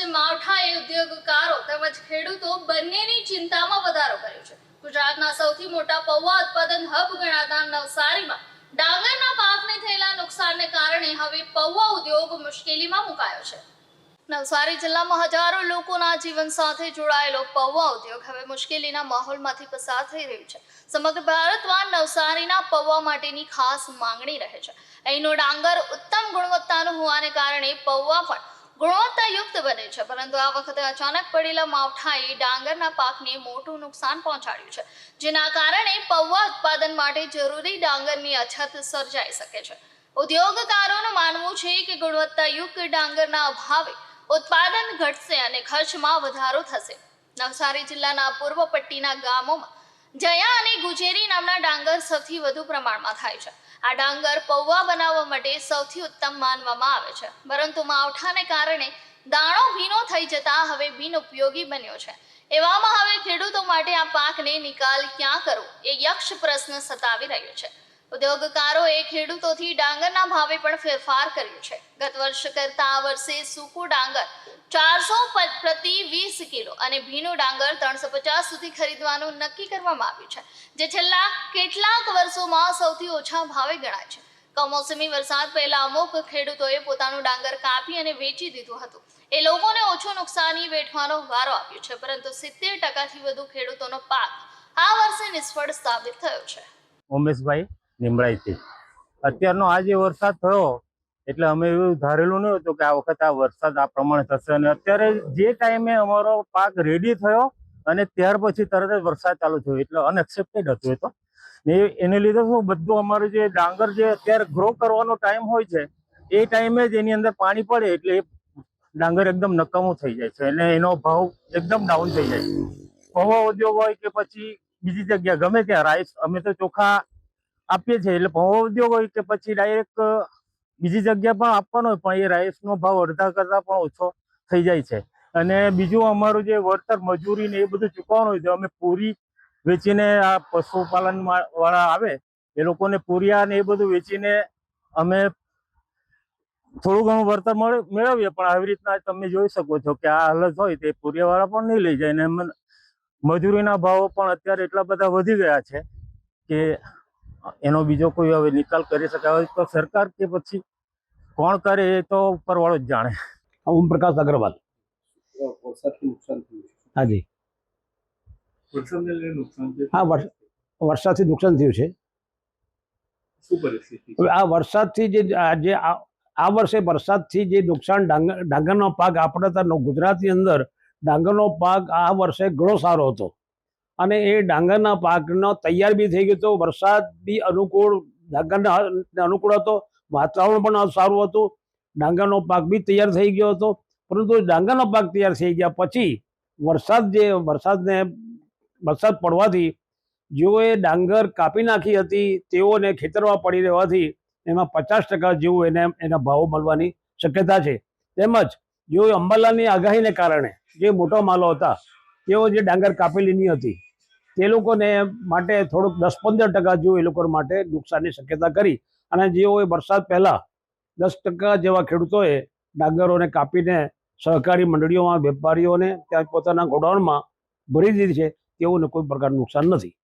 વર્ષે માવઠાએ ઉદ્યોગકારો તેમજ ખેડૂતો બંનેની ચિંતામાં વધારો કર્યો છે. ગુજરાતના સૌથી મોટા પૌવા ઉત્પાદન હબ ગણાતા નવસારીમાં ડાંગરના પાકને થયેલા નુકસાનને કારણે હવે પૌવા ઉદ્યોગ મુશ્કેલીમાં મુકાયો છે. નવસારી જિલ્લામાં હજારો લોકોના જીવન સાથે જોડાયેલો પૌવા ઉદ્યોગ હવે મુશ્કેલીના માહોલમાંથી પસાર થઈ રહ્યું છે. સમગ્ર ભારતમાં નવસારીના પૌવા માટેની ખાસ માંગણી રહે છે. અહીંનો ડાંગર ઉત્તમ ગુણવત્તાનો હોવાને કારણે પૌવા પણ ગુણવત્તાયુક્ત બને છે. પરંતુ આ વખતે અચાનક પડેલા માવઠાએ ડાંગરના પાકને મોટું નુકસાન પહોંચાડ્યું છે, જેના કારણે પૌવા ઉત્પાદન માટે જરૂરી ડાંગરની અછત સર્જાઈ શકે છે. ઉદ્યોગકારોનું માનવું છે કે ગુણવત્તાયુક્ત ડાંગરના અભાવે ઉત્પાદન ઘટશે અને ખર્ચમાં વધારો થશે. નવસારી જિલ્લાના પૂર્વ પટ્ટીના ગામોમાં જયા અને ગુજેરી નામના ડાંગર સૌથી વધુ પ્રમાણમાં થાય છે. આ ડાંગર પૌવા બનાવવા માટે સૌથી ઉત્તમ માનવામાં આવે છે. પરંતુ માવઠાને કારણે દાણો ભીનો થઈ જતા હવે બિનઉપયોગી બન્યો છે. એવામાં હવે ખેડૂતો માટે આ પાકને નિકાલ ક્યાં કરવો? એ યક્ષ પ્રશ્ન સતાવી રહ્યો છે. ઉદ્યોગકારોએ ખેડૂતોથી ડાંગરના ભાવે પણ ફેરફાર કર્યો છે. ગત વર્ષ કરતા આ વર્ષે સૂકું ડાંગર ચારસો પ્રતિ વીસ કિલો અને ભીનું ડાંગર ત્રણસો પચાસ સુધી ખરીદવાનું નક્કી કરવામાં આવ્યું છે, જે છેલ્લા કેટલાક વર્ષોમાં સૌથી ઓછા ભાવે ગણાય છે. કમોસમી વરસાદ પહેલા અમુક ખેડૂતોએ પોતાનું ડાંગર કાપી અને વેચી દીધું હતું. એ લોકોને ઓછું નુકસાની વેઠવાનો વારો આવ્યો છે, પરંતુ સિત્તેર ટકાથી વધુ ખેડૂતોનો પાક આ વર્ષે નિષ્ફળ સાબિત થયો છે. ઉમેશભાઈ નિમરાઈથી અત્યારનો આ જે વરસાદ થયો, એટલે અમે એવું ધારેલું ન હતું કે આ વખત આ વરસાદ આ પ્રમાણે થશે. અને અત્યારે જે ટાઈમે અમારો પાક રેડી થયો અને ત્યાર પછી તરત જ વરસાદ ચાલુ થયો, એટલે અનએક્સેપ્ટેડ હતું એ તો. ને એને લીધે શું બધું અમારું જે ડાંગર જે અત્યારે ગ્રો કરવાનો ટાઈમ હોય છે, એ ટાઈમે જ એની અંદર પાણી પડે, એટલે એ ડાંગર એકદમ નકામું થઈ જાય છે. અને એનો ભાવ એકદમ ડાઉન થઈ જાય છે. પૌવા ઉદ્યોગ હોય કે પછી બીજી જગ્યા, ગમે ત્યાં રાઈસ અમે તો ચોખા આપીએ છીએ. એટલે ભાવ ઉદ્યોગ હોય કે પછી ડાયરેક્ટ બીજી જગ્યા પણ આપવાનો હોય, પણ એ રાઈસનો ભાવ અડધા કરતા પણ ઓછો થઈ જાય છે. અને બીજું અમારું જે વળતર મજૂરી ને એ બધું ચૂકવવાનું હોય, તો અમે પૂરી વેચીને આ પશુપાલન વાળા આવે, એ લોકોને પૂરિયા ને એ બધું વેચીને અમે થોડું ઘણું વળતર મળે- મેળવીએ. પણ આવી રીતના તમે જોઈ શકો છો કે આ હાલત હોય તે પૂરિયાવાળા પણ નહીં લઈ જાય ને મજૂરીના ભાવો પણ અત્યારે એટલા બધા વધી ગયા છે કે એનો બીજો કોઈ હવે નિકાલ કરી શકાય તો સરકાર કે પછી કોણ કરે એ તો ઉપરવાળો જ જાણે. અગ્રવાલ નુકસાન થયું છે હાજી. હા, વરસાદથી નુકસાન થયું છે. આ વરસાદથી જે આ આ વર્ષે વરસાદથી જે નુકસાન ડાંગર ડાંગરનો પાક આપણે ગુજરાતની અંદર ડાંગરનો પાક આ વર્ષે ઘણો સારો હતો. અને એ ડાંગરના પાકનો તૈયાર બી થઈ ગયો હતો. વરસાદ બી અનુકૂળ, ડાંગરના અનુકૂળ હતો. વાતાવરણ પણ સારું હતું. ડાંગરનો પાક બી તૈયાર થઈ ગયો હતો. પરંતુ ડાંગરનો પાક તૈયાર થઈ ગયા પછી વરસાદ જે, વરસાદને, વરસાદ પડવાથી જેઓએ ડાંગર કાપી નાખી હતી, તેઓને ખેતરમાં પડી રહેવાથી એમાં પચાસ ટકા જેવું એને, એના ભાવો મળવાની શક્યતા છે. તેમજ જેઓ અંબાલાલની આગાહીને કારણે જે મોટા માલો હતા, તેઓ જે ડાંગર કાપેલીની હતી તે લોકોને માટે થોડુંક દસ પંદર ટકા જેવું એ લોકો માટે નુકસાનની શક્યતા કરી. અને જેઓએ વરસાદ પહેલાં દસ ટકા જેવા ખેડૂતોએ ડાંગરોને કાપીને સહકારી મંડળીઓમાં, વેપારીઓને ત્યાં પોતાના ગોડાઉનમાં ભરી દીધી છે, તેઓને કોઈ પ્રકારનું નુકસાન નથી.